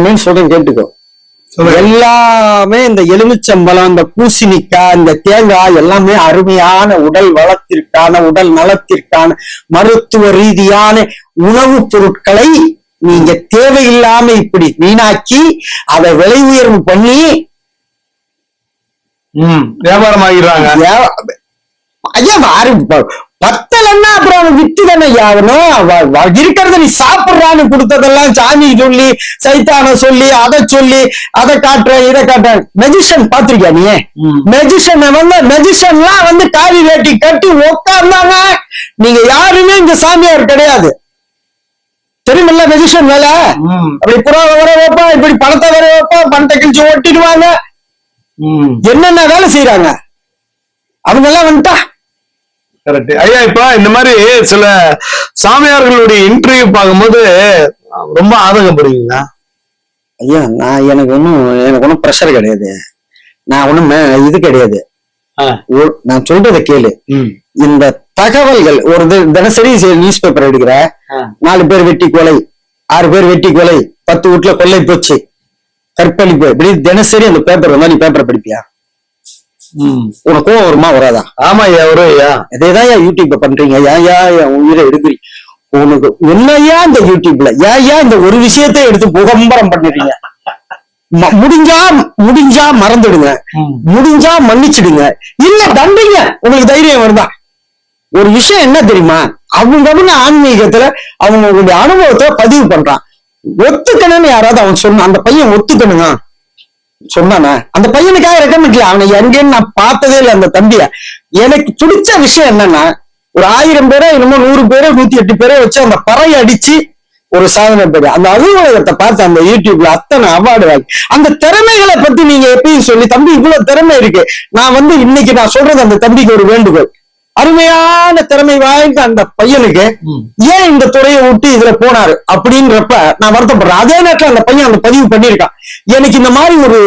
ஒண்ணு சொல்றேன் கேட்டுக்கோ. எல்லாமே இந்த எலுமிச்சம்பழம் இந்த பூசணிக்காய் இந்த தேங்காய் எல்லாமே அருமையான உடல் வளத்திற்கான உடல் நலத்திற்கான மருத்துவ ரீதியான உணவுப் பொருட்களை நீங்க தேவையில்லாம இப்படி வீணாக்கி அதை விலை உயர்வு பண்ணி வியாபாரம் ஆகிடுறாங்க ஐயா பத்தலன்னா அப்புறம் அவன் வித்து தானே ஆகணும் இருக்கிறத நீ சாப்பிடுறான்னு கொடுத்ததெல்லாம் சாமி சொல்லி சைத்தான சொல்லி அதை சொல்லி அதை காட்டுறேன் இதை காட்டுறேன். மெஜிஷியன் பாத்திருக்கியா நீ. மெஜிஷியன் வந்து மெஜிஷியன்லாம் வந்து காவி வேட்டி கட்டி உட்கார்ந்தாங்க நீங்க யாருமே இங்க சாமியார் கிடையாது. தெரியுமில்ல மெஜிஷியன் வேலை அப்படி புறாவை வர வைப்பா இப்படி பணத்தை வர வைப்பா பணத்தை கிழிச்சு ஓட்டிடுவாங்க. என்னென்ன வேலை செய்யறாங்க அவங்க எல்லாம் வந்துட்டா? கரெக்ட் ஐயா இப்ப இந்த மாதிரி சில சாமியார்களுடைய இன்டர்வியூ பார்க்கும்போது ரொம்ப ஆதங்கப்படுவீங்களா ஐயா நான் எனக்கு ஒன்றும் எனக்கு ஒன்றும் ப்ரெஷர் கிடையாது. நான் ஒன்றும் இது கிடையாது. நான் சொல்றதை கேளு. இந்த தகவல்கள் ஒரு தினசரி நியூஸ் பேப்பர் எடுக்கிற. நாலு பேர் வெட்டி கொலை ஆறு பேர் வெட்டி கொலை பத்து வீட்டுல கொள்ளை போச்சு. கற்பழிப்பு. இப்படி தினசரி அந்த பேப்பர் வந்தா நீ பேப்பரை படிப்பியா? உனக்கு கோவம் வருமா? வராதா? ஆமா ஐயா வரும் ஐயா அதேதான் ஏன் யூடியூப்ல பண்றீங்க. ஏன் ஏன் என் உயிரை எடுக்கிறீங்க உனக்கு என்னையா இந்த யூடியூப்ல ஏன் இந்த ஒரு விஷயத்தை எடுத்து புகம்பரம் பண்ணிடுறீங்க முடிஞ்சா முடிஞ்சா மறந்துடுங்க. முடிஞ்சா மன்னிச்சிடுங்க. இல்ல தண்டிங்க. உங்களுக்கு தைரியம் வருதா? ஒரு விஷயம் என்ன தெரியுமா? அவங்க அவங்க ஆன்மீகத்துல அவங்களுடைய அனுபவத்தை பதிவு பண்றான். ஒத்துக்கணும்னு யாராவது அவன் சொன்னான் அந்த பையன் ஒத்துக்கணுங்க சொன்னானே? அந்த பையனுக்காக ரெக்கமெண்ட்ல அவனை எங்கேன்னு நான் பார்த்ததே இல்லை அந்த தம்பிய. எனக்கு பிடிச்ச விஷயம் என்னன்னா ஒரு ஆயிரம் பேரோ என்னமோ நூறு பேரோ நூத்தி எட்டு பேரோ வச்சு அந்த பறை அடிச்சு ஒரு சாதனை பெரிய அந்த அலுவலகத்தை பார்த்து அந்த யூடியூப்ல அத்தனை அவார்டு வாங்கி அந்த திறமைகளை பத்தி நீங்க எப்பயும் சொல்லி தம்பி இவ்வளவு திறமை இருக்கு. நான் வந்து இன்னைக்கு நான் சொல்றது அந்த தம்பிக்கு ஒரு வேண்டுகோள். அருமையான திறமை வாய்ந்த அந்த பையனுக்கு. ஏன் இந்த துறையை விட்டு இதுல போனாரு அப்படின்றப்ப நான் வருத்தப்படுறேன். அதே நேரத்துல அந்த பையன் அந்த பதிவு பண்ணியிருக்கான். எனக்கு இந்த மாதிரி ஒரு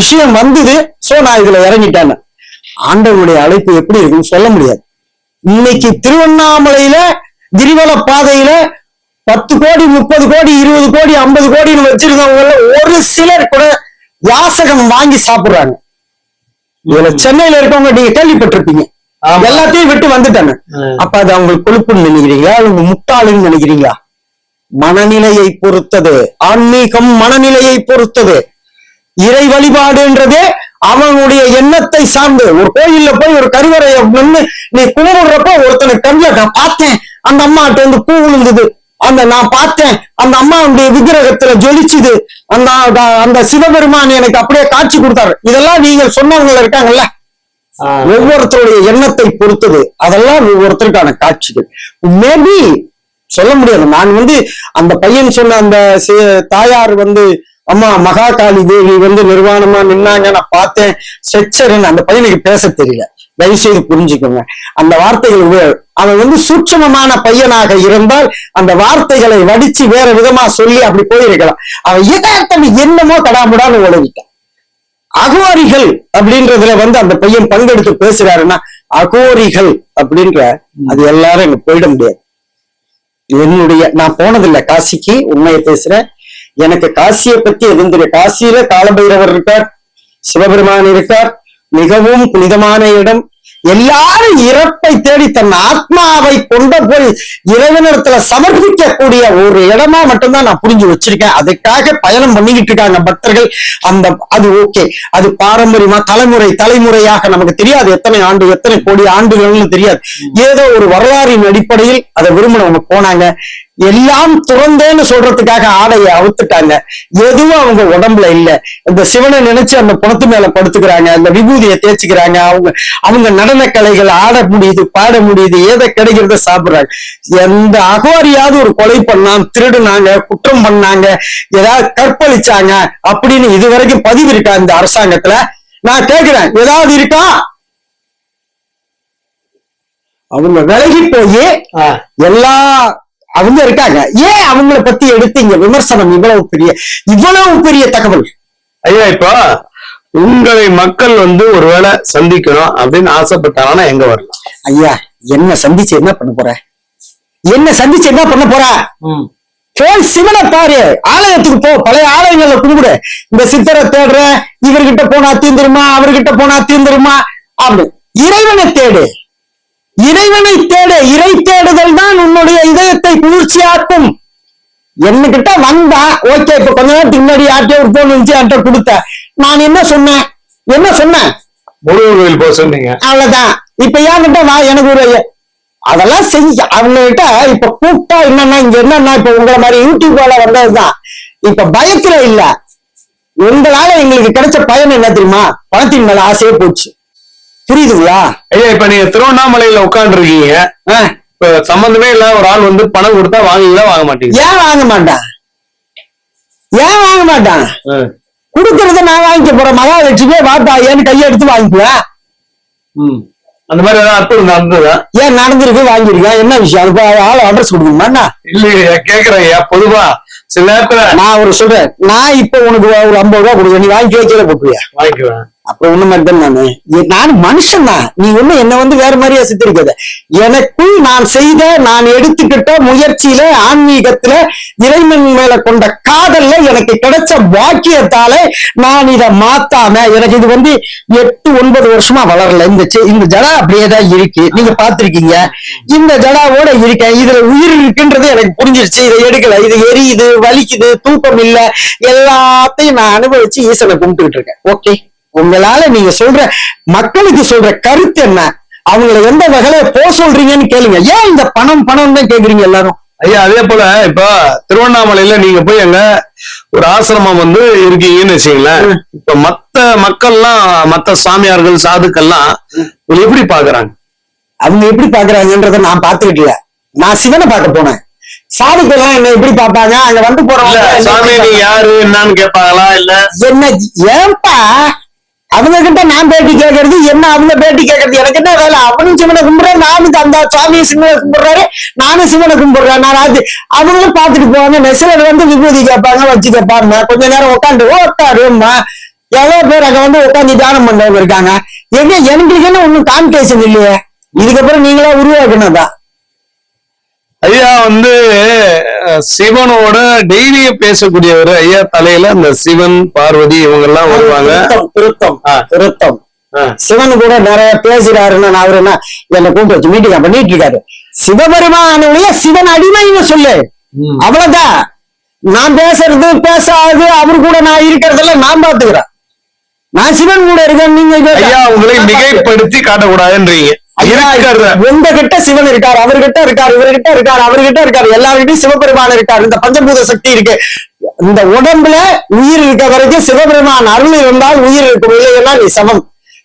விஷயம் வந்தது சோ நான் இதுல இறங்கிட்டேன்னு. ஆண்டவனுடைய அழைப்பு எப்படி இருக்குன்னு சொல்ல முடியாது. இன்னைக்கு திருவண்ணாமலையில கிரிவல பாதையில பத்து கோடி முப்பது கோடி இருபது கோடி ஐம்பது கோடின்னு வச்சிருக்கவங்க ஒரு சிலர் கூட யாசகம் வாங்கி சாப்பிடுறாங்க. இதுல சென்னையில இருக்கவங்க நீங்க கேள்விப்பட்டிருப்பீங்க. எல்லாத்தையும் விட்டு வந்துட்டாங்க. அப்ப அது அவங்களுக்கு கொழுப்புன்னு நினைக்கிறீங்களா? அவங்க முட்டாளுன்னு நினைக்கிறீங்களா? மனநிலையை பொறுத்தது. ஆன்மீகம் மனநிலையை பொறுத்தது. இறை வழிபாடுன்றதே அவனுடைய எண்ணத்தை சார்ந்து. ஒரு கோயில்ல போய் ஒரு கருவறைய நின்னு நீ கும்பிடுறப்ப ஒருத்தனை கண்ணில் நான் பார்த்தேன். அந்த அம்மாட்ட வந்து பூ விழுந்தது. அந்த நான் பார்த்தேன். அந்த அம்மாவுடைய விக்கிரகத்துல ஜொலிச்சுது. அந்த அந்த சிவபெருமான் எனக்கு அப்படியே காட்சி கொடுத்தாரு. இதெல்லாம் நீங்க சொன்னவங்க இருக்காங்கல்ல. ஒவ்வொருத்தருடைய எண்ணத்தை பொறுத்தது. அதெல்லாம் ஒவ்வொருத்தருக்கான காட்சிகள். மேபி சொல்ல முடியாது. நான் வந்து அந்த பையன் சொன்ன அந்த தாயார் வந்து அம்மா மகாகாளி தேவி வந்து நிர்வாணமா நின்னாங்க. நான் பார்த்தேன். ஸ்ட்ரெச்சர்னு அந்த பையனுக்கு பேச தெரியல. தயவு செய்து புரிஞ்சுக்கோங்க. அந்த வார்த்தைகள் அவன் வந்து சூட்சமமான பையனாக இருந்தால் அந்த வார்த்தைகளை வடிச்சு வேற விதமா சொல்லி அப்படி போயிருக்கலாம். அவன் எதார்த்தம் என்னமோ கடாமுடான்னு உழவிட்டான் அகோரிகள் அப்படின்றதுல வந்து அந்த பையன் பங்கெடுத்து பேசுறாருன்னா அகோரிகள் அப்படின்ற அது எல்லாரும் எனக்கு போயிட முடியாது. என்னுடைய நான் போனதில்லை காசிக்கு உண்மையை பேசுறேன். எனக்கு காசியை பத்தி எதுவும் தெரியும் காசியில காலபைரவர் இருக்கார் சிவபெருமான் இருக்கார் மிகவும் புனிதமான இடம். எல்லாரும் இறப்பை தேடி தன் ஆத்மாவை கொண்டு போய் இறைவனிடத்துல சமர்ப்பிக்கக்கூடிய ஒரு இடமா மட்டும்தான் நான் புரிஞ்சு வச்சிருக்கேன். அதுக்காக பயணம் பண்ணிக்கிட்டு இருக்காங்க பக்தர்கள். அந்த அது ஓகே. அது பாரம்பரியமா தலைமுறை தலைமுறையாக நமக்கு தெரியாது. எத்தனை ஆண்டு எத்தனை கோடி ஆண்டுகள்னு தெரியாது. ஏதோ ஒரு வரலாறின் அடிப்படையில் அதை விரும்பினவங்க போனாங்க. எல்லாம் துறந்தேன்னு சொல்றதுக்காக ஆடையை அவுத்துட்டாங்க. எதுவும் அவங்க உடம்புல இல்ல. இந்த சிவனை நினைச்சு அந்த புணத்து மேல படுத்துக்கிறாங்க. அந்த விபூதியை தேய்ச்சிக்கிறாங்க. அவங்க அவங்க நடன கலைகள் ஆட முடியுது பாட முடியுது ஏதோ கிடைக்கிறத சாப்பிடுறாங்க. எந்த அகோரியாவது ஒரு கொலை பண்ணான் திருடுனாங்க குற்றம் பண்ணாங்க ஏதாவது கற்பழிச்சாங்க அப்படின்னு இது வரைக்கும் பதிவு இருக்கா இந்த அரசாங்கத்துல? நான் கேக்குறேன். ஏதாவது இருக்கா? அவங்க விலகி போய். எல்லா அவங்க இருக்காங்க. ஏன் அவங்கள பத்தி எடுத்து இங்க விமர்சனம் இவ்வளவு பெரிய இவ்வளவு பெரிய தகவல்? ஐயா இப்போ உங்களை மக்கள் வந்து ஒருவேளை சந்திக்கணும் அப்படின்னு ஆசைப்பட்டாங்கன்னா எங்க வரலாம்? ஐயா என்ன சந்திச்சு என்ன பண்ண போற? என்ன சந்திச்சு என்ன பண்ண போற? போய் சிவனை பாரு. ஆலயத்துக்கு போ. பழைய ஆலயங்கள்ல கும்பிடு. இந்த சித்தரை தேடுற இவர்கிட்ட போனா தீந்துருமா? அவர்கிட்ட போனா தீந்துருமா? அப்படி இறைவனை தேடு. இறைவனை தேடு இறை தேடுதல் தான் உன்னுடைய இதயத்தை குளிர்ச்சியாக்கும். என்கிட்ட வந்தா ஓகே இப்ப கொஞ்ச நேரத்துக்கு முன்னாடி யார்கிட்டயோ ஒரு போன் இருந்துச்சு என்கிட்ட கொடுத்த. நான் என்ன சொன்னேன்? என்ன சொன்னேன்? முருகன் கோயில் போக சொன்னீங்க. அவ்வளவுதான். இப்ப என்கிட்ட வா எனக்கு ஒரு அதெல்லாம் செஞ்சு அவங்க கிட்ட இப்ப கூப்பிட்டா என்னன்னா இங்க என்னன்னா இப்ப உங்களை மாதிரி யூடியூப்ல வந்ததுதான். இப்ப பயத்துல இல்ல. உங்களால எங்களுக்கு கிடைச்ச பயன் என்ன தெரியுமா? பணத்தின் மேல ஆசையே போச்சு. புரியுதுங்களா? ஐயா இப்ப நீங்க திருவண்ணாமலையில உட்கார்ந்து இருக்கீங்க இப்ப சம்பந்தமே இல்ல ஒரு ஆள் வந்து பணம் கொடுத்தா வாங்குவீங்களா வாங்க மாட்டீங்க. ஏன் வாங்க மாட்டான் ஏன் வாங்க மாட்டான் கொடுக்கறத நான் வாங்கிக்க போறேன். மகாலட்சுமியே வாட்டா ஏன்னு கையெடுத்து வாங்கிக்குவேன் ம். அந்த மாதிரி ஏதாவது அற்புதம் நடந்ததா? ஏன் நடந்திருக்கு வாங்கியிருக்கேன் என்ன விஷயம்? அது ஆள் அட்ரஸ் கொடுக்கணுமா இல்லையா கேக்குறேன் ஐயா பொதுவா சில நேரத்துல நான் ஒரு சொல்றேன். நான் இப்ப உனக்கு ஒரு ஐம்பது ரூபா கொடுக்குறேன். நீ வாங்கி வைக்கல போட்டுவியா வாங்கிக்குவேன். அப்புறம் ஒண்ணு மாதிரி தான் நானு. ஏ, நான் மனுஷன் தான். நீ ஒண்ணு என்ன வந்து வேற மாதிரியா சித்தரிக்காத. எனக்குள் நான் செய்த நான் எடுத்துக்கிட்ட முயற்சியில ஆன்மீகத்துல இறைவன் மேல கொண்ட காதல்ல எனக்கு கிடைச்ச பாக்கியத்தால நான் இதை மாத்தாம எனக்கு இது வந்து எட்டு ஒன்பது வருஷமா வளரல. இந்த இந்த ஜடா அப்படியே தான் இருக்கு. நீங்க பாத்திருக்கீங்க இந்த ஜடாவோட இருக்கேன். இதுல உயிர் இருக்குன்றது எனக்கு புரிஞ்சிருச்சு இதை எடுக்கல இது எரியுது வலிக்குது தூக்கம் இல்ல எல்லாத்தையும் நான் அனுபவிச்சு ஈசனை கும்பிட்டுக்கிட்டு இருக்கேன். ஓகே உங்களால நீங்க சொல்ற மக்களுக்கு சொல்ற கருத்து என்ன? அவங்கள எந்த வகையில போ சொல்றீங்கன்னு கேளுங்க. ஏன் இந்த பணம் பணம் தான் கேக்குறீங்க எல்லாரும்? ஐயா அதே போல இப்ப திருவண்ணாமலையில நீங்க போய் அங்க ஒரு ஆசிரமம் வந்து இருக்கீங்கன்னு வச்சுங்களேன் இப்ப மத்த மக்கள்லாம் மத்த சாமியார்கள் சாதுக்கள்லாம் எப்படி பாக்குறாங்க அவங்க எப்படி பாக்குறாங்கன்றத நான் பாத்துக்கிட்டு இல்ல நான் சிவனை பார்க்க போனேன். சாதுக்கெல்லாம் என்ன எப்படி பார்ப்பாங்க? அங்க வந்து போறவங்க சாமி நீங்க யாரு என்னன்னு கேட்பாங்களா இல்ல? என்ன ஏன்பா? அவங்க கிட்ட நான் பேட்டி கேட்கறது என்ன அவங்க பேட்டி கேட்கறது? எனக்கு என்ன வேலை? அவனும் சிவனை கும்பிடுறேன் நானும் அந்த சுவாமியை சிவனை கும்பிடுறாரு நானும் சிவனை கும்பிடுறேன். நான் அது அவங்களும் பார்த்துட்டு போவாங்க. நெசிலர் வந்து விபூதி கேட்பாங்க வச்சு கேட்பாங்க கொஞ்ச நேரம் உட்காந்து உட்காருமா எவ்வளவு பேர் அங்க வந்து உட்காந்து தியானம் பண்ணவங்க இருக்காங்க. எங்க எங்களுக்கு என்ன ஒண்ணும் காம்படிஷன் இல்லையே? இதுக்கப்புறம் நீங்களா உருவாக்குனதா ஐயா வந்து சிவனோட டெய்லியும் பேசக்கூடியவர் ஐயா தலையில அந்த சிவன் பார்வதி இவங்க எல்லாம் வருவாங்க. திருத்தம் திருத்தம். சிவன் கூட நிறைய பேசுறாருன்னு நான் அவரு என்ன என்னை கூப்பிட்டு வச்சு மீட்டிங் பண்ணிட்டு இருக்காரு சிவபெருமானுடைய சிவன் அடிமைன்னு சொல்லு. அவ்வளவுதான். நான் பேசுறது பேசாது அவர் கூட நான் இருக்கிறதெல்லாம் நான் பாத்துக்கிறேன் நான் சிவன் கூட இருக்கேன் நீங்க ஐயா உங்களை மிகைப்படுத்தி காட்டக்கூடாதுன்றீங்க. உங்ககிட்ட சிவன் இருக்காரு அவர்கிட்ட இருக்காரு இவர்கிட்ட இருக்காரு அவர்கிட்ட இருக்காரு எல்லார்கிட்டயும் சிவபெருமான் இருக்காரு. இந்த பஞ்சபூத சக்தி இருக்கு. இந்த உடம்புல உயிர் இருக்க வரைக்கும் சிவபெருமான் அருள் இருந்தால் உயிர் இருக்கும். இல்லைன்னா நீ சமம்.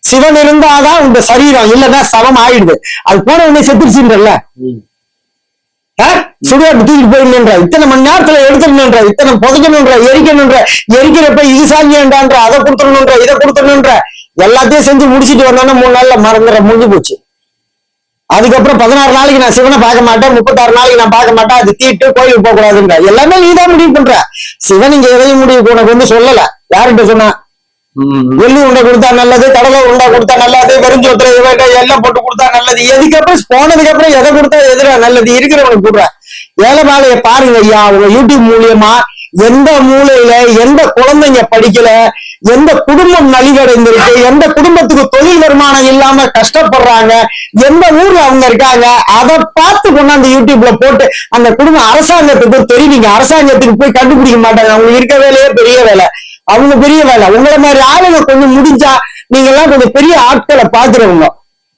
சிவன் இருந்தாதான் இந்த சரீரம். இல்லைன்னா சமம் ஆயிடுது. அது போன உடனே செத்துருச்சுன்றல்ல? சுடுகாட்டு தூக்கிட்டு போயிடணுன்ற இத்தனை மணி நேரத்துல எடுத்துடணுன்ற இத்தனை புதைக்கணுன்ற எரிக்கணுன்ற எரிக்கிறப்ப இது சாங்கியண்டான்ற அதை கொடுத்துடணுன்ற இதை கொடுத்துடணுன்ற. எல்லாத்தையும் செஞ்சு முடிச்சிட்டு வந்தானே மூணு நாள்ல மறந்துற முடிஞ்சு போச்சு. அதுக்கப்புறம் பதினாறு நாளைக்கு நான் சிவனை பார்க்க மாட்டேன் முப்பத்தாறு நாளைக்கு நான் பார்க்க மாட்டேன் அது தீட்டு கோயிலுக்கு போக கூடாதுன்ற எல்லாமே நீ தான் முடிவு பண்ற. சிவன் இங்க எதையும் முடிவு உனக்கு வந்து சொல்லல. யார்கிட்ட சொன்னா? ம். எள்ளு உருண்டை கொடுத்தா நல்லது கடலை உருண்டை கொடுத்தா நல்லது வெறுஞ்சோத்துல இவன்ட்ட எல்லாம் போட்டு கொடுத்தா நல்லது. எதுக்கப்புறம் போனதுக்கு அப்புறம் எதை கொடுத்தா எதிரா நல்லது? இருக்கிறவனுக்கு கொடுற. ஏழை வேலையை பாருங்க ஐயா உங்க யூடியூப் மூலியமா எந்த மூலையில எந்த குழந்தைங்க படிக்கல எந்த குடும்பம் நலிவடைந்திருக்கு எந்த குடும்பத்துக்கு தொழில் வருமானம் இல்லாம கஷ்டப்படுறாங்க எந்த ஊர்ல அவங்க இருக்காங்க அதை பார்த்து கொண்டாந்து யூடியூப்ல போட்டு அந்த குடும்பம் அரசாங்கத்துக்கு தெரிவிங்க அரசாங்கத்துக்கு போய் கண்டுபிடிக்க மாட்டாங்க. அவங்க இருக்க வேலையே பெரிய வேலை. அவங்க பெரிய வேலை. உங்களை மாதிரி ஆளுங்க கொஞ்சம் முடிஞ்சா நீங்க எல்லாம் கொஞ்சம் பெரிய ஆட்களை பாத்துருவங்க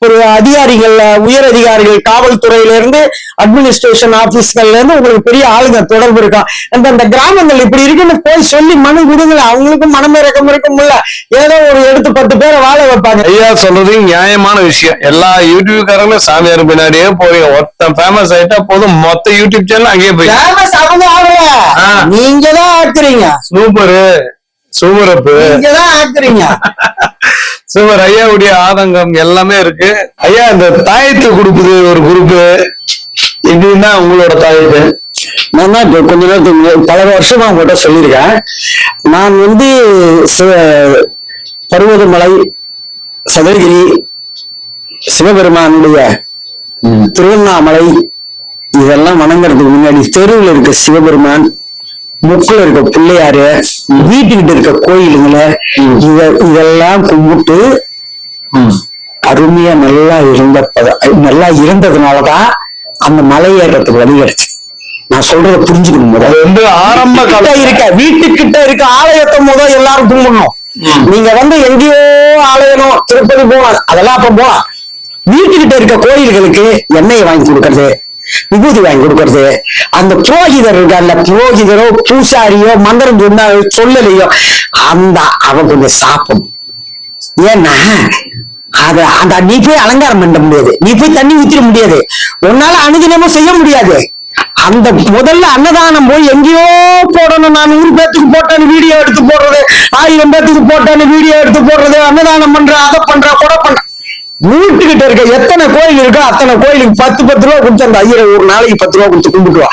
ஒரு அதிகாரிகள் உயர் அதிகாரிகள் காவல்துறையில இருந்து அட்மினிஸ்ட்ரேஷன் ஆபீஸ்கள்ல இருந்து உங்களுக்கு பெரிய ஆளுங்க தொடர்பு இருக்கும் அந்த அந்த கிராமங்கள் இப்படி இருக்குன்னு போய் சொல்லி மனு கொடுங்கல அவங்களுக்கும் மனமிறக்கம் இருக்கும்ல ஏதோ ஒரு எடுத்து பத்து பேரை வாழ வைப்பாங்க. ஐயா சொல்றது நியாயமான விஷயம். எல்லா யூடியூப்காரங்களும் சாமியார் பின்னாடியே போறீங்க. ஒருத்தன் ஃபேமஸ் ஆயிட்டா போதும். மொத்த யூடியூப் சேனல் அங்கேயே போய். ஃபேமஸ் அவங்க ஆகல. நீங்க தான் ஆக்குறீங்க. சூப்பரு. சூப்பர் அப்பு நீங்க தான் ஆக்குறீங்க. சூப்பர் ஐயாவுடைய ஆதங்கம் எல்லாமே இருக்கு. ஐயா இந்த தாயத்து கொடுக்குது ஒரு குரூப். இப்படின்னா உங்களோட தாயத்து. நான் தான் இப்ப கொஞ்ச நேரத்துக்கு பல வருஷமா உங்ககிட்ட சொல்லியிருக்கேன். நான் வந்து சிவ- பர்வதமலை சதுரகிரி சிவபெருமானுடைய திருவண்ணாமலை இதெல்லாம் வணங்குறதுக்கு முன்னாடி தெருவில் இருக்க சிவபெருமான் முக்குல இருக்க பிள்ளையாரு வீட்டுக்கிட்ட இருக்க கோயிலுங்கள இத இதெல்லாம் கும்பிட்டு அருமையா நல்லா இருந்த நல்லா இருந்ததுனாலதான் அந்த மலை ஏறுறதுக்கு வழி கிடைச்சு. நான் சொல்றத புரிஞ்சுக்கணும் முதல்ல. அது வந்து ஆரம்ப கால இருக்க வீட்டுக்கிட்ட இருக்க ஆலயத்தை முதல் எல்லாரும் கும்பிடணும். நீங்க வந்து எங்கேயோ ஆலயணும் திருப்பதி போகலாம் அதெல்லாம் அப்ப போலாம் வீட்டுக்கிட்ட இருக்க கோயில்களுக்கு எண்ணெய் வாங்கி கொடுக்கறது. விபூதி வாங்கி கொடுக்கறது. அந்த புரோகிதர் இருக்கார்ல புரோகிதரோ பூசாரியோ மந்திரம் சொன்னா சொல்லலையோ அந்த அவன் கொஞ்சம் சாப்பிடும் ஏன்னா அத அந்த நீ போய் அலங்காரம் பண்ண முடியாது. நீ போய் தண்ணி ஊத்திட முடியாது. உன்னால அனுதினமும் செய்ய முடியாது. அந்த முதல்ல அன்னதானம் போய் எங்கேயோ போடணும். நான் நூறு பேத்துக்கு போட்டேன்னு வீடியோ எடுத்து போடுறது ஆயிரம் பேத்துக்கு போட்டேன்னு வீடியோ எடுத்து போடுறது அன்னதானம் பண்ற அதை பண்ற கொடை பண்ற. வீட்டுக்கிட்ட இருக்க எத்தனை கோயில் இருக்கோ அத்தனை கோயிலுக்கு பத்து பத்து ரூபா கொடுத்து அந்த ஐயரை ஒரு நாளைக்கு பத்து ரூபா கொடுத்து கும்பிட்டுவா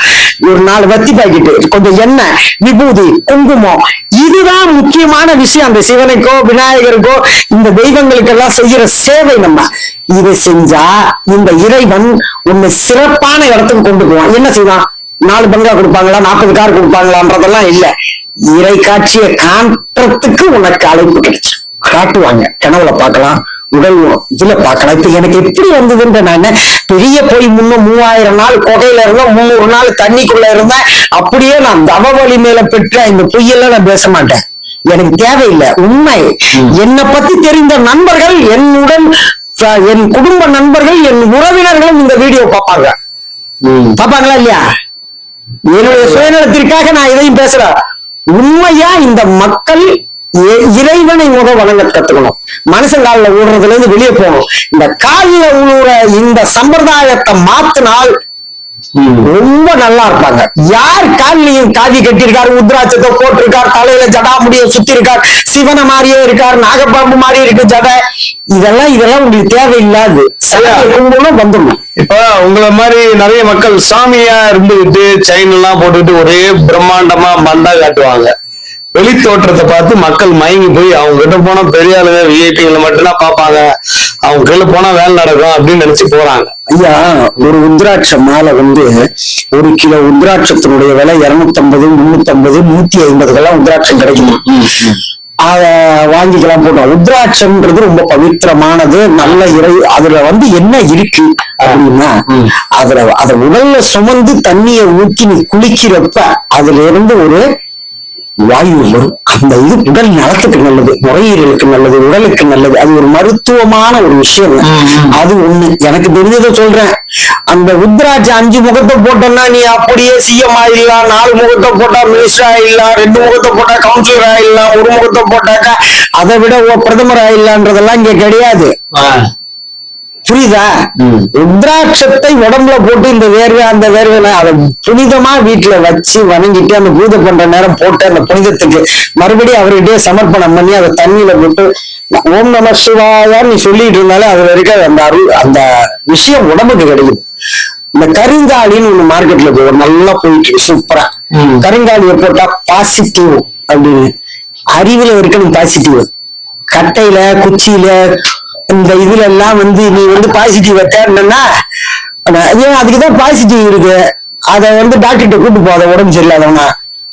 ஒரு நாலு வத்தி பாக்கெட்டு கொஞ்சம் எண்ணெய் விபூதி குங்குமம். இதுதான் முக்கியமான விஷயம். அந்த சிவனுக்கோ விநாயகருக்கோ இந்த தெய்வங்களுக்கெல்லாம் செய்யற சேவை நம்ம. இதை செஞ்சா இந்த இறைவன் உன்னை சிறப்பான இடத்துக்கு கொண்டு போவான். என்ன செய்வான்? நாலு பங்களா கொடுப்பாங்களா? நாற்பது கார் கொடுப்பாங்களான்றதெல்லாம் இல்ல. இறை காட்சியை காட்டுறதுக்கு உனக்கு அழைப்பு கிடைச்சு காட்டுவாங்க. கனவுல பார்க்கலாம். உடல் இதுல பார்க்கலாம். இப்ப எனக்கு எப்படி வந்ததுன்ற நான் பெரிய போய் முன்னும் மூவாயிரம் நாள் குகையில இருந்தேன் முந்நூறு நாள் தண்ணிக்குள்ள இருந்தேன். அப்படியே நான் தவ வழி மேல பெற்ற இந்த பொய்யெல்லாம் நான் பேச மாட்டேன். எனக்கு தேவையில்லை உண்மை. என்னை பத்தி தெரிந்த நண்பர்கள் என்னுடன் என் குடும்ப நண்பர்கள் என் உறவினர்களும் இந்த வீடியோ பார்ப்பாங்க. பாப்பாங்களா இல்லையா? என்னுடைய சுயநலத்திற்காக நான் இதையும் பேசுறேன். உண்மையா இந்த மக்கள் இறைவனை முத வணங்க கத்துக்கணும். மனுஷன் காலில் விழுறதுல இருந்து வெளியே போகணும். இந்த காலில் விழுற இந்த சம்பிரதாயத்தை மாத்தினால் ரொம்ப நல்லா இருப்பாங்க. யார் கால்லயும் காதி கட்டியிருக்காரு உத்ராட்சத்தை போட்டிருக்கார் தலையில ஜடாமுடிய சுத்தி இருக்கார் சிவனை மாதிரியே இருக்கார் நாகப்பாம்பு மாதிரி இருக்கு ஜடை. இதெல்லாம் இதெல்லாம் உங்களுக்கு தேவையில்லாது. கும்பிடணும் வந்துடணும். இப்ப உங்களை மாதிரி நிறைய மக்கள் சாமியா இருந்துகிட்டு செயின் எல்லாம் போட்டுக்கிட்டு ஒரே பிரம்மாண்டமா மண்டா காட்டுவாங்க. வெளி தோற்றத்தை பார்த்து மக்கள் மயங்கி போய் அவங்க கிட்ட போனா பெரிய ஆளுங்க விஐபிகளை மட்டும்தான் பார்ப்பாங்க. அவங்க கீழே போனா வேலை நடக்கும் அப்படின்னு நினைச்சு போறாங்க. ஐயா ஒரு உத்ராட்ச மாலை வந்து ஒரு கிலோ உத்ராட்சத்தினுடைய விலை இருநூத்தி ஐம்பது முன்னூத்தி ஐம்பது நூத்தி ஐம்பதுக்கெல்லாம் உத்ராட்சம் கிடைக்கும்? அத வாங்கிக்கலாம் போட்டோம். உத்ராட்சம்ன்றது ரொம்ப பவித்திரமானது நல்ல இறை அதுல வந்து என்ன இருக்கு அப்படின்னா அதுல அத உடல்ல சுமந்து தண்ணியை ஊற்றி நீ குளிக்கிறப்ப அதுல இருந்து ஒரு வாயு வரும். அந்த இது உடல் நலத்துக்கு நல்லது நுரையீரலுக்கு நல்லது உடலுக்கு நல்லது. அது ஒரு மருத்துவமான ஒரு விஷயம். அது ஒண்ணு. எனக்கு தெரிஞ்சதை சொல்றேன். அந்த உத்ராட்சி அஞ்சு முகத்தை போட்டோம்னா நீ அப்படியே சிஎம் ஆயிடலாம். நாலு முகத்தை போட்டா மினிஸ்டர் ஆயிடலாம். ரெண்டு முகத்தை போட்டா கவுன்சிலர் ஆயிடலாம். ஒரு முகத்தை போட்டாக்கா அதை விட பிரதமர் ஆயிடலான்றதெல்லாம் இங்க கிடையாது. புரியுதா? ருத்ராட்சத்தை உடம்புல போட்டு இந்த வேர்வை அந்த வேர்வை அதை புனிதமா வீட்டுல வச்சு வணங்கிட்டு அந்த பூஜை பண்ற நேரம் போட்டு அந்த புனிதத்துக்கு மறுபடியும் அவர்கிட்டயே சமர்ப்பணம் பண்ணி அதை தண்ணியில போட்டு ஓம் நம சிவாயா நீ சொல்லிட்டு இருந்தாலே அது வரைக்கும் அந்த அருள் அந்த விஷயம் உடம்புக்கு கிடைக்கும். இந்த கருங்காலின்னு ஒண்ணு மார்க்கெட்ல போகும். நல்லா போயிட்டு இருக்கு. சூப்பரா. கருங்காலியை போட்டா பாசிட்டிவ் அப்படின்னு. அறிவுல இருக்கணும் பாசிட்டிவ் கட்டையில குச்சியில இந்த இதுல எல்லாம் வந்து நீ வந்து பாசிட்டிவ் தேடணும்னா ஏன் அதுக்குதான் பாசிட்டிவ் இருக்கு? அதை வந்து டாக்டர்கிட்ட கூட்டு போகாத உடம்பு சரியில்லாதவங்க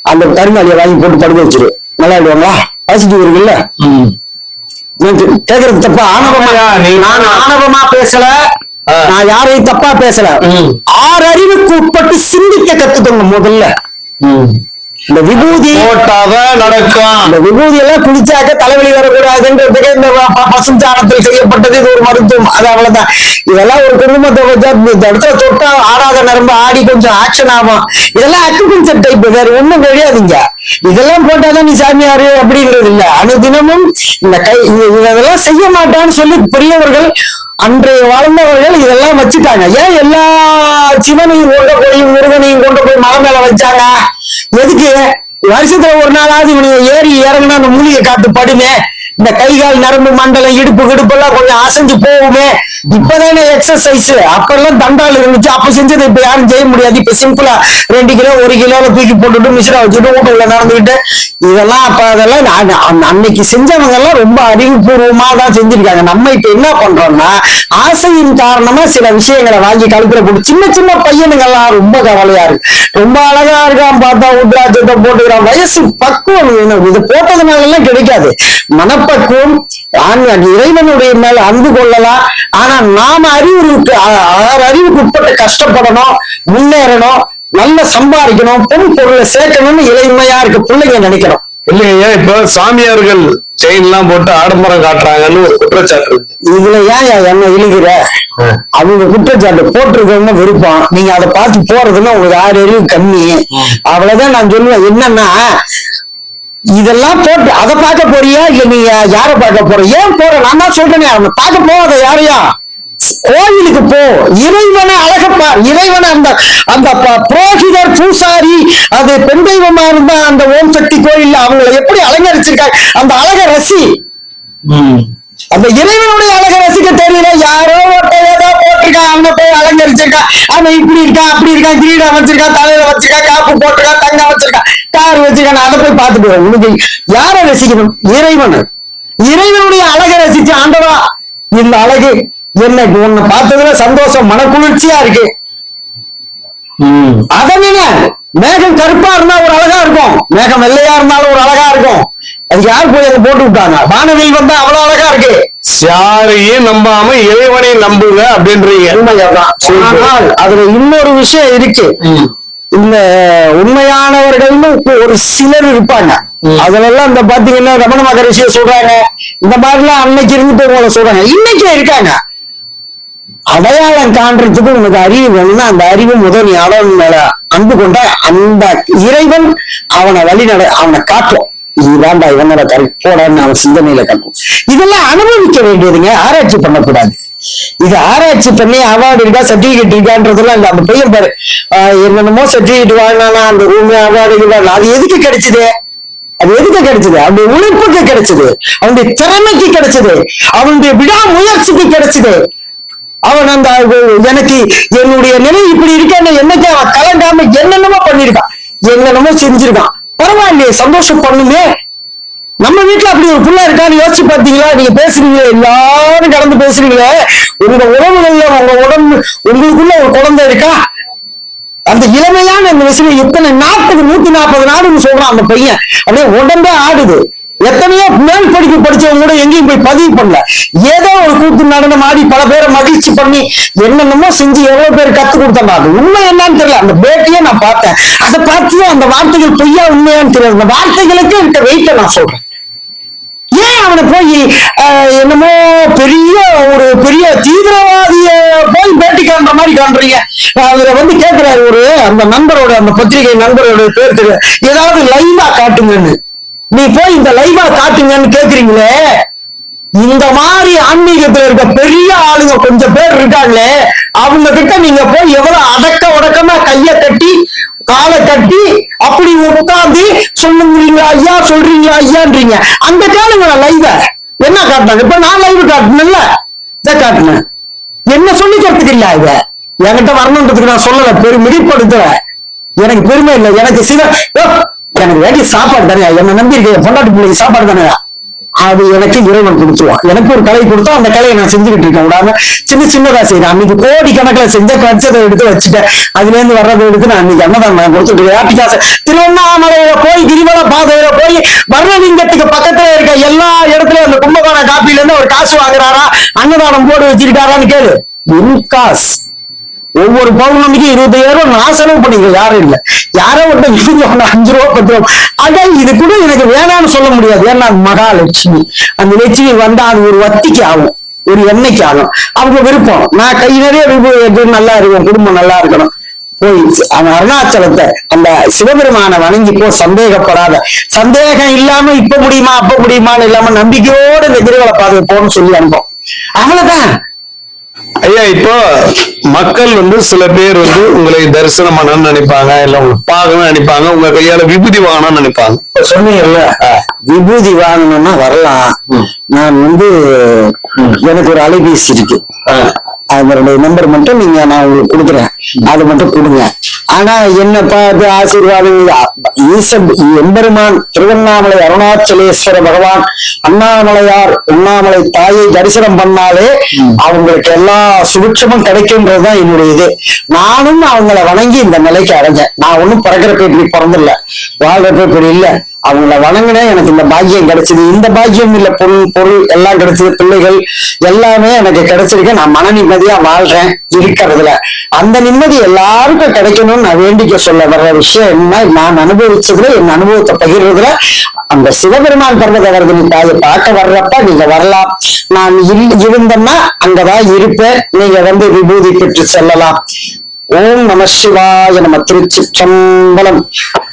அந்த கருங்காலியை வாங்கி போட்டு படுக்க வச்சிரு. நல்லா ஆயிடுவாங்களா பாசிட்டிவ் இருக்குல்ல? கேக்குறது தப்பா? ஆணவமா நான் ஆணவமா பேசல. நான் யாரையும் தப்பா பேசல. ஆறு அறிவுக்கு உட்பட்டு சிந்திக்க கத்துக்கணும் முதல்ல. இந்த விபூதி போட்டாதான் நடக்கும். இந்த விபூதி எல்லாம் குளிச்சாக்க தலைவலி வரக்கூடாதுன்றதுக்கு இந்த பசுஞ்சாணத்தில் செய்யப்பட்டது இது ஒரு மருத்துவம். அது அவ்வளவுதான். இதெல்லாம் ஒரு குடும்பத்தை இந்த இடத்துல தொட்டா ஆடாத நரம்பு ஆடி கொஞ்சம் ஆக்ஷன் ஆகும். இதெல்லாம் அக்குபஞ்சர் டைப் வேற ஒண்ணும் கிடையாதுங்க. இதெல்லாம் போட்டாதான் நீ சாமியாரு அப்படின்றது இல்ல. அனுதினமும் இந்த கை இது- இதெல்லாம் செய்ய மாட்டான்னு சொல்லி பெரியவர்கள் அன்றைய வாழ்ந்தவர்கள் இதெல்லாம் வச்சுட்டாங்க. ஏன் எல்லா சிவனையும் கொண்டு போய் முருகனையும் கொண்டு போய் மலை மேல வச்சாங்க? எதுக்கு? வருஷத்துல ஒரு நாளாவது இவனுங்க ஏறி இறங்கினா அந்த மூலிகை காத்து படுமே? இந்த கை கால் நரம்பு மண்டலம் இடுப்பு கிடுப்பு எல்லாம் கொஞ்சம் அசைஞ்சு போகுமே. இப்பதானே எக்ஸசைஸ் அப்பெல்லாம் தண்டால் இருந்துச்சு. அப்ப செஞ்சது இப்ப யாரும் செய்ய முடியாது. இப்ப சிம்பிளா ரெண்டு கிலோ ஒரு கிலோல தூக்கி போட்டுட்டு மிஷினா வச்சுட்டு வீட்டுல நடந்துக்கிட்டு. இதெல்லாம் அப்ப அதெல்லாம் நான் அன்னைக்கு செஞ்சவங்க எல்லாம் ரொம்ப அறிவுபூர்வமா தான் செஞ்சிருக்காங்க. நம்ம இப்ப என்ன பண்றோம்னா ஆசையின் காரணமா சில விஷயங்களை வாங்கி கழுத்துல போட்டு சின்ன சின்ன பையனுங்க எல்லாம் ரொம்ப கவலையா இருக்கு. ரொம்ப அழகா இருக்கான் பார்த்தா உத்ராட்சத்தை போட்டுக்கிறான். வயசு பக்குவம் வேணும். இது போட்டதுனால எல்லாம் கிடைக்காது. மன ஆண் இறைவனுடைய மேல அன்பு கொள்ளலாம். ஆனா நாம அறிவுக்கு அறிவுக்கு உட்பட்டு கஷ்டப்படணும் முன்னேறணும் நல்ல சம்பாதிக்கணும் பொன் பொருளை சேர்க்கணும்னு இளைமையா இருக்க பிள்ளைங்க நினைக்கிறோம். இல்லைங்க இப்போ சாமியார்கள் செயின் எல்லாம் போட்டு ஆடம்பரம் காட்டுறாங்கன்னு ஒரு குற்றச்சாட்டு இருக்கு. இதுல ஏன் என்ன இழுகிற அவங்க குற்றச்சாட்டு போட்டிருக்கவங்க விருப்பம் நீங்க அதை பார்த்து போறதுன்னா உங்களுக்கு ஆறு அறிவு கம்மி. அவ்வளவுதான் நான் சொல்லுவேன். என்னன்னா இதெல்லாம் போட்டு அதை பார்க்க போறியா? இல்ல நீ யார பார்க்க போற? ஏன் போற? நான் தான் சொல்றேனே. அவனை பார்க்க போகாத யாரையா? கோயிலுக்கு போ. இறைவனை அழகப்பா இறைவனை அந்த அந்த புரோகிதர் பூசாரி அது பெண் தெய்வமா இருந்தா அந்த ஓம் சக்தி கோயில்ல அவங்களை எப்படி அலங்கரிச்சிருக்காங்க? அந்த அழக ரசி. அந்த இறைவனுடைய அழகை ரசிக்க தெரியல. யாரோ ஒருத்தன் ஏதோ போட்டிருக்கான். அவனை போய் அலங்கரிச்சிருக்கான். அவன் இப்படி இருக்கான் அப்படி இருக்கான் கிரீடம் வச்சிருக்கான் தலையில வச்சிருக்கான் காப்பு போட்டிருக்கான் தங்கம் வச்சிருக்கான். கார் வச்சிருக்கான் அதை போய் பார்த்துட்டு. உனக்கு யாரை ரசிக்கணும்? இறைவன். இறைவனுடைய அழகை ரசிச்சு ஆண்டவா இந்த அழகு என்ன உன்னை பார்த்ததுல சந்தோஷம் மனக்குளிர்ச்சியா இருக்கு. அதன் என்ன மேகம் கருப்பா இருந்தா ஒரு அழகா இருக்கும். மேகம் வெள்ளையா இருந்தாலும் ஒரு அழகா இருக்கும். அது யார் போய் அதை போட்டு விட்டாங்க? வானவில் வந்தா அவ்வளவு அழகா இருக்கு. யாரையும் நம்பாம இறைவனை நம்புங்க அப்படின்றீங்க. உண்மையாதான் ஆனால் அதுல இன்னொரு விஷயம் இருக்கு. இந்த உண்மையானவர்கள்னு ஒரு சிலர் இருப்பாங்க. ம். அதுல எல்லாம் இந்த பாத்தீங்கன்னா ரமண மகரிஷிய சொல்றாங்க. இந்த மாதிரி எல்லாம் அன்னைக்கு இருந்துட்டு உங்களை சொல்றாங்க. இன்னைக்கும் இருக்காங்க. அடையாளம் காண்றதுக்கு உனக்கு அறிவு வேணும்னா அந்த அறிவு முதல் நீ அவன் மேல அன்பு கொண்ட அந்த இறைவன் அவனை வழி நட அவனை காட்டும் இதுதான்டா இவனோட கரெக்ட் போடான்னு அவன் சிந்தனையில காட்டும் இதெல்லாம் அனுபவிக்க வேண்டியதுங்க. ஆராய்ச்சி பண்ணக்கூடாது. இது ஆராய்ச்சி பண்ணி அவார்டு இருக்கா சர்டிபிகேட் இருக்கான்றதெல்லாம் இல்லை. அந்த பையன் பாரு. என்னென்னமோ சர்டிபிகேட் வாங்கினானா அந்த ரூம் அவார்டு அது எதுக்கு கிடைச்சது? அது எதுக்கு கிடைச்சது? அவனுடைய உழைப்புக்கு கிடைச்சது. அவனுடைய திறமைக்கு கிடைச்சது. அவனுடைய விடாமுயற்சிக்கு கிடைச்சது. அவன் அந்த எனக்கு என்னுடைய நிலை இப்படி இருக்கான்னு என்னைக்கு அவன் கலண்டாம என்னென்னமோ பண்ணிருக்கான் என்னென்னமோ செஞ்சிருக்கான். பரவாயில்லையே சந்தோஷம் பண்ணுமே நம்ம வீட்டுல அப்படி ஒரு புள்ள இருக்கான்னு யோசிச்சு பாத்தீங்களா நீங்க பேசுறீங்களே? எல்லாரும் கடந்து பேசுறீங்களே உங்க உறவுகள்ல உங்க உடம்பு உங்களுக்குள்ள ஒரு குழந்தை இருக்கா? அந்த இளமையான இந்த விஷயம் எத்தனை நாற்பது நூத்தி நாற்பது நாடுன்னு சொல்றான் அந்த பையன். அப்படியே உடம்பே ஆடுது. எத்தனையோ மேல் படிப்பு படிச்சவங்க கூட எங்கேயும் போய் பதிவு பண்ணல. ஏதோ ஒரு கூத்து நடனம் ஆடி பல பேரை மகிழ்ச்சி பண்ணி என்னென்னமோ செஞ்சு எவ்வளவு பேர் கத்து கொடுத்தாங்க அது உண்மை என்னன்னு தெரியல. அந்த பேட்டியே நான் பார்த்தேன். அதை பார்த்து அந்த வார்த்தைகள் பொய்யா உண்மையான்னு தெரியல. அந்த வார்த்தைகளுக்கு இருக்க வெயிட்ட நான் சொல்றேன். ஏன் அவனை போய் என்னமோ பெரிய ஒரு பெரிய தீவிரவாதிய போய் பேட்டி காண்ற மாதிரி காண்றீங்க. அதுல வந்து கேட்கிறாரு ஒரு அந்த நண்பரோட அந்த பத்திரிகை நண்பரோட பேர் தெரியல. ஏதாவது லைவா காட்டுங்கன்னு. நீ போய் இந்த லைவா காட்டுங்கன்னு கேக்குறீங்களே. இந்த மாதிரி ஆன்மீகத்துல இருக்க பெரிய ஆளுங்க கொஞ்சம் பேர் இருக்காங்களே அவங்க கிட்ட நீங்க போய் எவ்வளவு அடக்க உடக்கமா கைய கட்டி காலை கட்டி அப்படி உட்காந்து சொல்லுங்களா ஐயா சொல்றீங்களா ஐயான்றீங்க. அந்த கேளுங்க லைவ என்ன காட்டினாங்க இப்ப நான் லைவ் காட்டினேன்ல. இதை காட்டினேன். என்ன சொல்லிக்கிறதுக்கு இல்ல இத? என்கிட்ட வரணுன்றதுக்கு நான் சொல்லல பெரும் மிடிப்படுத்துறேன் எனக்கு பெருமை இல்லை. எனக்கு சில யோ, எனக்கு வேண்டிய சாப்பாடு தானே என்ன நம்பி இருக்கேன் பொண்டாட்டி பிள்ளைக்கு சாப்பாடு தானே அது எனக்கு இறைவன் கொடுத்துருவான் எனக்கு ஒரு கலை கொடுத்தா அந்த கலையை நான் செஞ்சுக்கிட்டு இருக்கேன். விடாம சின்ன சின்னதா செய்யறேன் அன்னைக்கு கோடி கணக்குல செஞ்ச கட்சத்தை எடுத்து வச்சுட்டேன். அதுல இருந்து வர்றதை எடுத்து நான் இன்னைக்கு அன்னதானம் கொடுத்துட்டு யாட்டிக்காச திருவண்ணாமலையில போய் கிரிவல பாதையில போய் வர்ணலிங்கத்துக்கு பக்கத்துல இருக்க எல்லா இடத்துலயும் அந்த கும்பகோண காப்பில இருந்து ஒரு காசு வாங்குறாரா? அன்னதானம் போட்டு வச்சிருக்காரான்னு கேளு. காசு. ஒவ்வொரு பௌர்ணமிக்கு இருபத்தையாயிரம் ரூபாய் நான் செலவு பண்ணிக்கிறேன் யாரும் இல்லை. யாரோ ஒருத்தர் இருபது அஞ்சு ரூபா பத்து ரூபா. அதான் இது கூட எனக்கு வேணாம்னு சொல்ல முடியாது. ஏன்னா மகாலட்சுமி. அந்த லட்சுமி வந்தா அது ஒரு வத்திக்கு ஆகும். ஒரு எண்ணெய்க்கு ஆகும். அவங்க விருப்பம். நான் கை நிறைய விருப்பம் நல்லா இருக்கும் குடும்பம் நல்லா இருக்கணும். போய் அந்த அருணாச்சலத்தை அந்த சிவபெருமான வணங்கி போ சந்தேகப்படாத. சந்தேகம் இல்லாம இப்ப முடியுமா அப்ப முடியுமான்னு இல்லாம நம்பிக்கையோட இந்த கிரிவல பாதையை போன்னு சொல்லி அனுப்போம். அவ்வளவுதான். ஐயா இப்போ மக்கள் வந்து சில பேர் வந்து உங்களை தரிசனம் பண்ணணும்னு நினைப்பாங்க இல்ல உங்களை பார்க்கணும்னு நினைப்பாங்க உங்க கையால விபூதி வாங்கணும்னு நினைப்பாங்க. சொன்னீங்கல்ல விபூதி வாங்கணும்னா வரலாம். நான் வந்து எனக்கு ஒரு அலைபேசி இருக்கு. அதனுடைய நம்பர் மட்டும் நீங்க நான் உங்களுக்கு கொடுக்குறேன். அது மட்டும் கொடுங்க. ஆனா என்ன பார்த்து ஆசீர்வாதம் ஈச எம்பெருமான் திருவண்ணாமலை அருணாச்சலேஸ்வர பகவான் அண்ணாமலையார் உண்ணாமலை தாயை தரிசனம் பண்ணாலே அவங்களுக்கு எல்லா சுபிட்சமும் கிடைக்கும்ன்றதுதான் என்னுடைய இது. நானும் அவங்கள வணங்கி இந்த நிலைக்கு அடைஞ்சேன். நான் ஒண்ணும் பிறக்கிறப்ப இப்படி பிறந்தில்ல வாழ்றப்ப இப்படி இல்ல. அவங்கள வணங்கினேன் எனக்கு இந்த பாக்கியம் கிடைச்சது. இந்த பாக்கியம் இல்ல பொருள் பொருள் எல்லாம் கிடைச்சது பிள்ளைகள் எல்லாமே எனக்கு கிடைச்சிருக்கு. நான் மன நிம்மதியா வாழ்றேன் இருக்கிறதுல. அந்த நிம்மதி எல்லாருக்கும் கிடைக்கணும்னு நான் வேண்டிக்க சொல்ல வர்ற விஷயம் என்ன நான் அனுபவிச்சதுல என் அனுபவத்தை பகிர்றதுல அந்த சிவபெருமான் பர்வதவர்தனி தாயை பார்க்க வர்றப்ப நீங்க வரலாம். நான் இருந்தேன்னா அங்கதான் இருப்பேன். நீங்க வந்து விபூதி பெற்று செல்லலாம். ஓம் நம சிவாய நம திருச்சிற்றம்பலம்.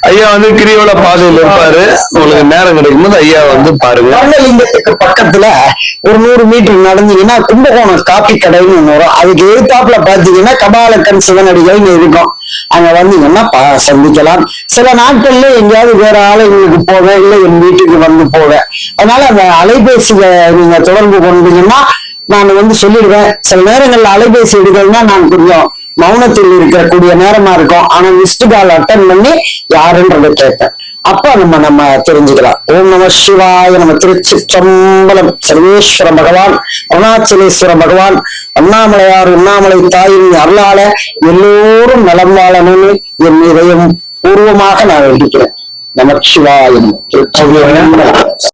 ஐயா வந்து கிரிவல பாதையில இருப்பாரு. உங்களுக்கு நேரம் கிடைக்கும் போது ஐயா வந்து பாருங்க. வர்ணலிங்கத்துக்கு பக்கத்துல ஒரு நூறு மீட்டர் நடந்தீங்கன்னா கும்பகோணம் காப்பி கடைன்னு ஒண்ணு வரும். அதுக்கு எதிர்த்தாப்புல பாத்தீங்கன்னா கபாலக்கன் சிவனடிகள்னு இருக்கும். அங்க வந்தீங்கன்னா சந்திக்கலாம். சில நாட்கள்ல எங்கேயாவது வேற ஆளுங்களுக்கு போவேன் இல்ல என் வீட்டுக்கு வந்து போவேன். அதனால அந்த அலைபேசியில நீங்க தொடர்பு கொண்டீங்கன்னா நான் வந்து சொல்லிடுவேன். சில நேரங்கள்ல அலைபேசி எடுக்கணும்னா நான் கொஞ்சம் மௌனத்தில் இருக்கக்கூடிய நேரமா இருக்கும். ஆனா மிஸ்டு கால் அட்டன் பண்ணி யாருன்றதை கேட்பேன். அப்ப நம்ம நம்ம தெரிஞ்சுக்கலாம். ஓம் நம சிவாய நம்ம திருச்சிற்றம்பலம். சர்வேஸ்வர பகவான் அருணாச்சலேஸ்வர பகவான் அண்ணாமலையார் உண்ணாமலை தாயின் அருளால எல்லோரும் நலம் வாழணும்னு என் இதயம் பூர்வமாக நான் வேண்டிக்கிறேன். நமச்சிவாயம் திருச்சி